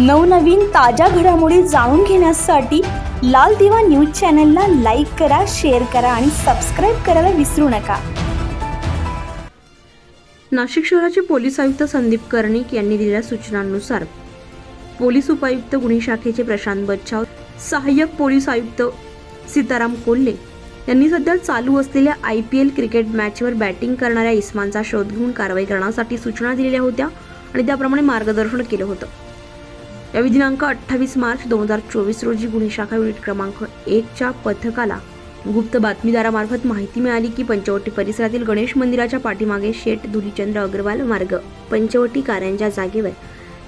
नवनवीन ताज्या घडामोडी जाणून घेण्यासाठी लाल दिवा न्यूज चॅनलला लाईक करा शेअर करा आणि सबस्क्राईब करायला विसरू नका. नाशिक शहराचे पोलीस आयुक्त संदीप कर्णिक यांनी दिलेल्या सूचनांनुसार पोलीस उपायुक्त गुन्हे शाखेचे प्रशांत बच्छाव सहाय्यक पोलीस आयुक्त सीताराम कोल्हे यांनी सध्या चालू असलेल्या आय पी एल क्रिकेट मॅचवर बॅटिंग करणाऱ्या इस्मानचा शोध घेऊन कारवाई करण्यासाठी सूचना दिलेल्या होत्या आणि त्याप्रमाणे मार्गदर्शन केलं होतं. यावेळी दिनांक अठ्ठावीस मार्च दोन हजार चोवीस रोजी गुन्हे शाखा युनिट क्रमांक एकच्या पथकाला गुप्त बातमीदारामार्फत माहिती मिळाली की पंचवटी परिसरातील गणेश मंदिराच्या पाठीमागे शेठ धुलीचंद्र अग्रवाल मार्ग पंचवटी कार्यांच्या जागेवर.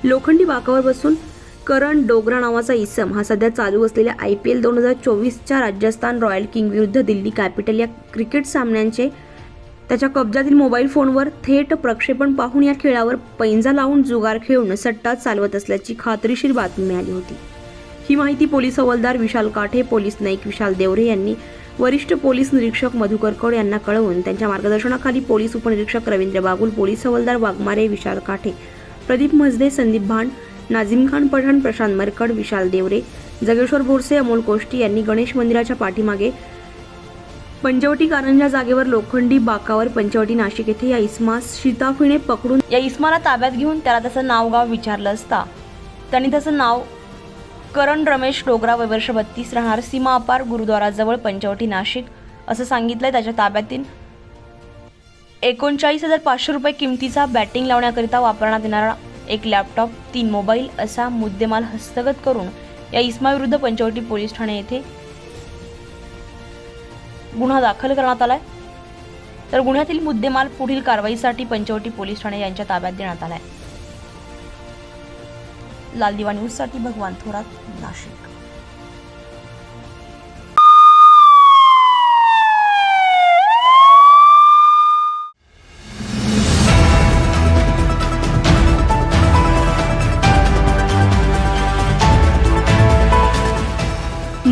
लोखंडी बाकावर बसून करण डोगरा नावाचा इसम हा सध्या चालू असलेल्या आय पी एल दोन हजार चोवीसच्या राजस्थान रॉयल किंग विरुद्ध दिल्ली कॅपिटल या क्रिकेट सामन्यांचे त्याच्या कब्जातील मोबाईल फोनवर थेट प्रक्षेपण पाहून या खेळावर पैंजा लावून जुगार खेळून सट्टा चालवत असल्याची खात्रीशीर बातमी मिळाली होती. ही माहिती पोलीस हवालदार विशाल काठे पोलीस नाईक विशाल देवरे यांनी वरिष्ठ पोलीस निरीक्षक मधुकर कड यांना कळवून त्यांच्या मार्गदर्शनाखाली पोलीस उपनिरीक्षक रवींद्र बागुल पोलीस हवालदार वाघमारे विशाल काठे प्रदीप मजदे संदीप भांड नाझिम खान पठाण प्रशांत मरकड विशाल देवरे जगेश्वर बोरसे अमोल कोष्टी यांनी गणेश मंदिराच्या पाठीमागे पंचवटी कारंजा जागेवर लोखंडी बाकावर पंचवटी नाशिक येथे या इस्मास शिताफिणे पकडून या इस्माला ताब्यात घेऊन त्याला त्याचं नाव गाव विचारलं असता. त्यांनी त्याचं नाव करण रमेश डोगरा वय वर्ष बत्तीस राहणार सीमा अपार गुरुद्वाराजवळ पंचवटी नाशिक असं सांगितलंय त्याच्या ताब्यातील. एकोणचाळीस हजार पाचशे रुपये किमतीचा बॅटिंग लावण्याकरिता वापरण्यात येणारा एक लॅपटॉप तीन मोबाईल असा मुद्देमाल हस्तगत करून या इस्माविरुद्ध पंचवटी पोलीस ठाणे येथे गुन्हा दाखल करण्यात आलाय. तर गुन्ह्यातील मुद्देमाल पुढील कारवाईसाठी पंचवटी पोलीस ठाणे यांच्या ताब्यात देण्यात आलाय. लाल दिवा न्यूजसाठी भगवान थोरात नाशिक.